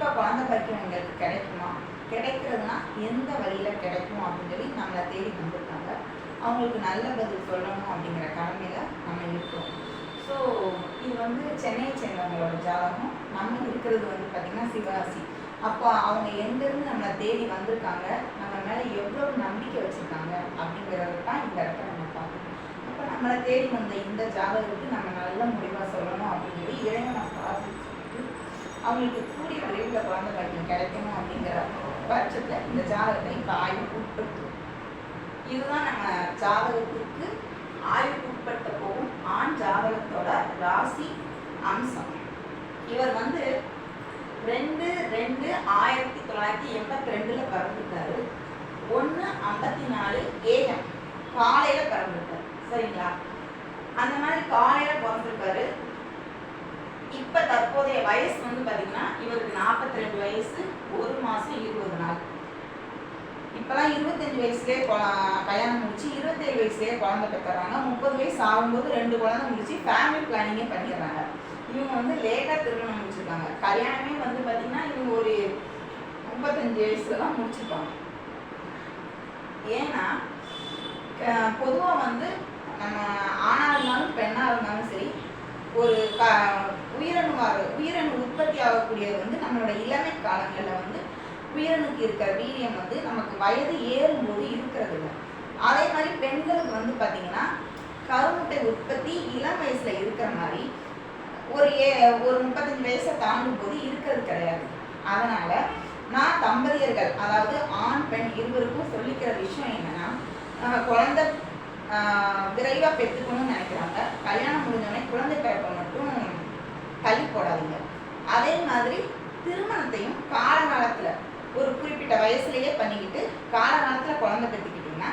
இப்போ குழந்தை பாக்கியம் எங்களுக்கு கிடைக்குமா? கிடைக்கிறதுனா எந்த வழியில் கிடைக்கும் அப்படின்னு சொல்லி நம்மளை தேடி வந்திருக்காங்க. அவங்களுக்கு நல்ல பதில் சொல்லணும் அப்படிங்கிற கடமையில் நம்ம இருக்கோம். ஸோ இது வந்து சென்னையை சேர்ந்தவங்களோட ஜாதகம். நம்ம இருக்கிறது வந்து பார்த்திங்கன்னா சிவராசி. அப்போ அவங்க எங்கேருந்து நம்மளை தேடி வந்திருக்காங்க? நம்ம மேலே எவ்வளோ நம்பிக்கை வச்சுருக்காங்க? அப்படிங்கிறது தான் இந்த இடத்துல நம்ம பார்க்கணும். அப்போ நம்மளை தேடி வந்த இந்த ஜாதகத்துக்கு நம்ம நல்ல முடிவாக சொல்லணும் அப்படின்னு சொல்லி இறைவனை பார்த்து சொல்லிட்டு அவங்களுக்கு கூடிய விரைவில் குழந்தை பாக்கியம் கிடைக்கணும் அப்படிங்கிற பட்சத்தில் இந்த ஜாதகத்தை இப்போ ஆய்வுக்கு உட்படுத்துவோம். இதுதான் நம்ம ஜாதகத்துக்கு ஆய்வுக்கு உட்படுத்த போகும் ஆண் ஜாதகத்தோட ராசி அம்சம். இவர் வந்து ரெண்டு ரெண்டு ஆயிரத்தி தொள்ளாயிரத்தி எண்பத்தி ரெண்டில் பிறந்திருக்காரு. ஒன்று ஐம்பத்தி நாலு ஏஎம் காலையில் பிறந்திருக்காரு. சரிங்களா? அந்த மாதிரி காலையில் பிறந்திருக்காரு. இப்ப தற்போதைய வயசு வந்து பாத்தீங்கன்னா இவருக்கு நாற்பத்தி ரெண்டு வயசு ஒரு மாசம் இருபது நாள். இப்பெல்லாம் இருபத்தஞ்சு வயசுலேயே கொ- கல்யாணம் முடிச்சு இருபத்தேழு வயசுலேயே குழந்தை பெற்றுறாங்க. முப்பது வயசு ஆகும்போது ரெண்டு குழந்தை முடிச்சு ஃபேமிலி பிளானிங்கே பண்ணிடுறாங்க. இவங்க வந்து லேட்டாக திருமணம் முடிச்சிருக்காங்க. கல்யாணமே வந்து பார்த்திங்கன்னா இவங்க ஒரு முப்பத்தஞ்சு வயசுல தான் முடிச்சிருப்பாங்க. ஏன்னா பொதுவாக வந்து நம்ம ஆணாக இருந்தாலும் பெண்ணாக இருந்தாலும் சரி ஒரு க உயிரணு உயிரணு உற்பத்தி ஆகக்கூடியது வந்து நம்மளோட இளமை காலங்களில் வந்து உயிரணுக்கு இருக்கிற வீரியம் வந்து நமக்கு வயது ஏறும்போது இருக்கிறது இல்லை அதே மாதிரி பெண்களுக்கு வந்து பார்த்தீங்கன்னா கருமுட்டை உற்பத்தி இளம் வயசில் இருக்கிற மாதிரி ஒரு ஏ ஒரு முப்பத்தஞ்சு வயசை தாண்டும் போது இருக்கிறது கிடையாது. அதனால நான் தம்பதியர்கள் அதாவது ஆண் பெண் இருவருக்கும் சொல்லிக்கிற விஷயம் என்னன்னா நம்ம குழந்தை விரைவாக பெற்றுக்கணும்னு நினைக்கிறாங்க. கல்யாணம் முடிஞ்சோடனே குழந்தை பிறப்பை மட்டும் போடாதீங்க. அதே மாதிரி திருமணத்தையும் காலகாலத்தில் ஒரு குறிப்பிட்ட வயசுலயே பண்ணிக்கிட்டு காலகாலத்தில் குழந்தை பெற்றுக்கிட்டிங்கன்னா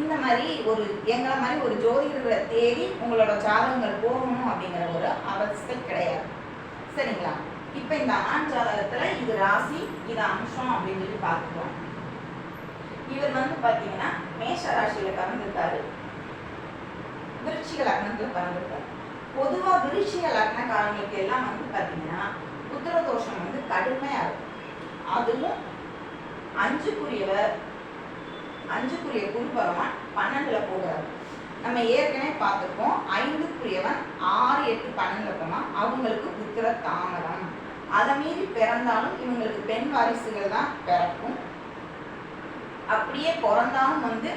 இந்த மாதிரி ஒரு எங்களை மாதிரி ஒரு ஜோதிடரை தேடி உங்களோட ஜாதகங்கள் போகணும் அப்படிங்கிற ஒரு அவசியம் கிடையாது. சரிங்களா? இப்போ இந்த ஆண் ஜாதகத்தில் இது ராசி இது அம்சம் அப்படின்னு சொல்லி பார்த்துக்கலாம் இவர் வந்து பார்த்தீங்கன்னா மேஷ ராசியில் பிறந்திருக்காரு. விருச்சிக லக்னத்தில் பிறந்திருக்காரு. பொதுவாக விருச்சிக லக்னக்காரங்களுக்கு எல்லாம் வந்து பார்த்தீங்கன்னா புத்திர தோஷம் வந்து கடுமையாக இருக்கும் அதுவும் அஞ்சுக்குரியவர் அஞ்சுக்குரிய குருபகவான் பன்னெண்டுல போகிறார் நம்ம ஏற்கனவே பார்த்துருக்கோம் ஐந்துக்குரியவன் ஆறு எட்டு பன்னெண்டுல போனால் அவங்களுக்கு புத்திர தாமதம். அதை மீறி பிறந்தாலும் இவங்களுக்கு பெண் வாரிசுகள் தான் பிறக்கும். அப்படியே பிறந்தாலும் வந்து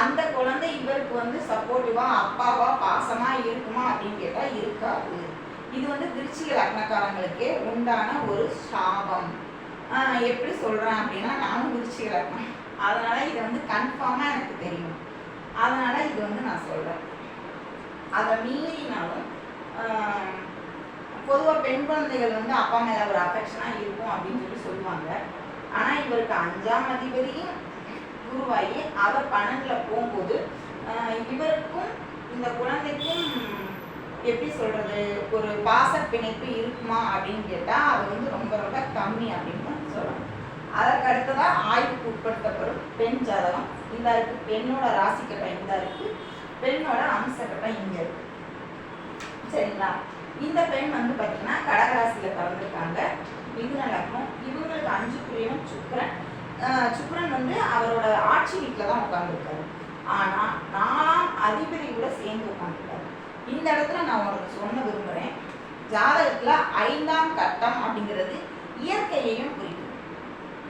அந்த குழந்தை இவருக்கு வந்து சப்போர்ட்டிவா அப்பாவா பாசமா இருக்குமா அப்படின்னு கேட்டா இருக்காது. இது வந்து விருச்சிக லக்னக்காரங்களுக்கே உண்டான ஒரு சாபம். எப்படி சொல்றேன் அப்படின்னா நானும் விருச்சிக லக்னம். அதனால இது வந்து கன்ஃபார்மா எனக்கு தெரியும். அதனால இது வந்து நான் சொல்றேன். அதை மீறினாலும் பொதுவாக பெண் குழந்தைகள் வந்து அப்பா மேல ஒரு அஃபெக்ஷனாக இருக்கும் அப்படின்னு சொல்லி சொல்லுவாங்க. ஆனா இவருக்கு அஞ்சாம் அதிபதியும் குருவாகி அவர் பன்னெண்டுல போகும்போது இவருக்கும் இந்த குழந்தைக்கும் எப்படி சொல்றது ஒரு பாச பிணைப்பு இருக்குமா அப்படின்னு கேட்டா அது வந்து ரொம்ப ரொம்ப கம்மி அப்படின்னு சொல்லலாம். அதற்கு அடுத்ததா ஆய்வுக்கு உட்படுத்தப்படும் பெண் ஜாதகம். இந்த இருக்கு பெண்ணோட ராசி கட்டம் இந்த இருக்கு பெண்ணோட அம்ச கட்டம் இங்க இருக்கு. சரிங்களா? இந்த பெண் வந்து பாத்தீங்கன்னா கடகராசியில பிறந்திருக்காங்க. மிதுன லக்னம். இவங்களுக்கு அஞ்சுக்குரியவன் சுக்கரன். ஆஹ் வந்து அவரோட ஆட்சி வீட்டில் தான் உட்காந்துருக்காரு ஆனால் நாலாம் அதிபதியோட கூட சேர்ந்து உட்காந்துருக்காரு இந்த இடத்துல நான் உங்களுக்கு சொல்ல விரும்புகிறேன் ஜாதகத்தில் ஐந்தாம் கட்டம் அப்படிங்கிறது இயற்கையையும் குறிக்கும்.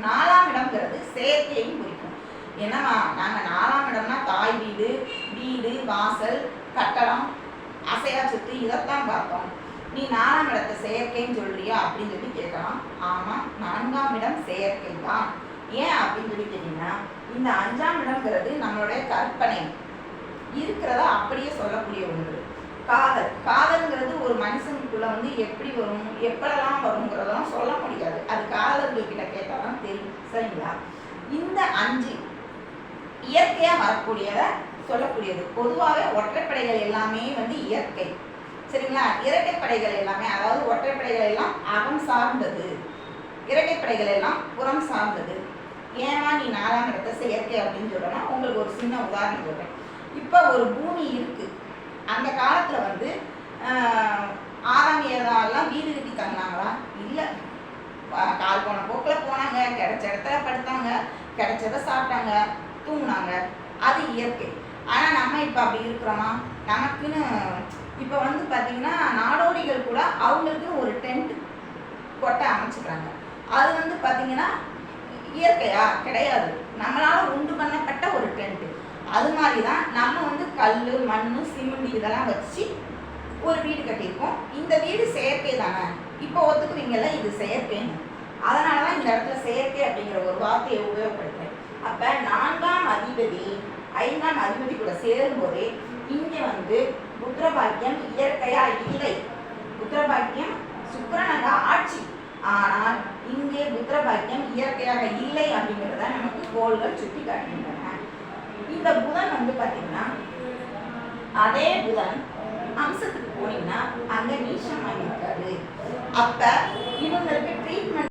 நாலாம் இடம்ங்கிறது செயற்கையையும் குறிக்கும். ஏன்னா நாங்கள் நாலாம் இடம்னா தாய் வீடு வீடு வாசல் கட்டடம் அசையா சொத்து இதைத்தான் பார்த்தோம். நீ நாலாம் இடத்தை செயற்கைன்னு சொல்றியா அப்படின்னு சொல்லி கேட்கலாம். ஆமாம் நான்காம் இடம் செயற்கை தான் ஏன் அப்படின்னு சொல்லி கேட்டீங்கன்னா இந்த அஞ்சாம் இடம்ங்கிறது நம்மளுடைய கற்பனை. இருக்கிறத அப்படியே சொல்லக்கூடிய ஒன்று. காதல். காதல்ங்கிறது ஒரு மனுஷனுக்குள்ள வந்து எப்படி வரும் எப்படெல்லாம் வருங்கிறதெல்லாம் சொல்ல முடியாது. அது காதலர்கள்கிட்ட கேட்டால் தான் தெரியும். சரிங்களா? இந்த அஞ்சு இயற்கையாக வரக்கூடியத சொல்லக்கூடியது. பொதுவாகவே ஒற்றைப்படைகள் எல்லாமே வந்து இயற்கை. சரிங்களா? இரட்டைப்படைகள் எல்லாமே அதாவது ஒற்றைப்படைகள் எல்லாம் அகம் சார்ந்தது. இரட்டைப்படைகள் எல்லாம் புறம் சார்ந்தது. ஏமா நீ நாலாம் இடத்த செயற்கை அப்படின்னு சொல்கிறேன்னா உங்களுக்கு ஒரு சின்ன உதாரணம் சொல்கிறேன் இப்போ ஒரு பூமி இருக்கு. அந்த காலத்தில் வந்து ஆறாம் ஏழாலாம் வீடு கட்டி தந்தாங்களா? இல்லை. கால் போன போக்கில் போனாங்க. கிடைச்ச இடத்துல படுத்தாங்க. கிடைச்சதை சாப்பிட்டாங்க. தூங்கினாங்க. அது இயற்கை. ஆனால் நம்ம இப்போ அப்படி இருக்கிறோமா? நமக்குன்னு இப்போ வந்து பார்த்தீங்கன்னா நாடோடிகள் கூட அவங்களுக்குன்னு ஒரு டென்ட் கொட்டை அமைச்சுக்கிறாங்க. அது வந்து பார்த்தீங்கன்னா இயற்கையா? கிடையாது. நம்மளால உண்டு பண்ணப்பட்ட ஒரு டென்ட் அது மாதிரி தான் நம்ம வந்து கல் மண் சிமெண்ட் இதெல்லாம் வச்சு ஒரு வீடு கட்டியிருக்கோம். இந்த வீடு செயற்கை தானே? இப்போ ஒத்துக்குவீங்கல்ல இது செயற்கைன்னு. அதனால தான் இந்த இடத்துல செயற்கை அப்படிங்கிற ஒரு வார்த்தையை உபயோகப்படுத்துறேன். அப்போ நான்காம் அதிபதி ஐந்தாம் அதிபதி கூட சேரும்போதே இங்கே வந்து புத்திரபாக்கியம் இயற்கையாக இல்லை. புத்திரபாக்கியம் சுக்கிரனக ஆட்சி. ஆனால் இங்கே புத்திரபாக்கியம் இயற்கையாக இல்லை அப்படிங்கிறத நமக்கு கோள்கள் சுட்டி காட்டுகின்றன. இந்த புதன் வந்து பார்த்தீங்கன்னா அதே புதன் அம்சத்துக்கு போனீங்கன்னா அங்க நீஷமாக இருக்காது அப்ப இவங்களுக்கு ட்ரீ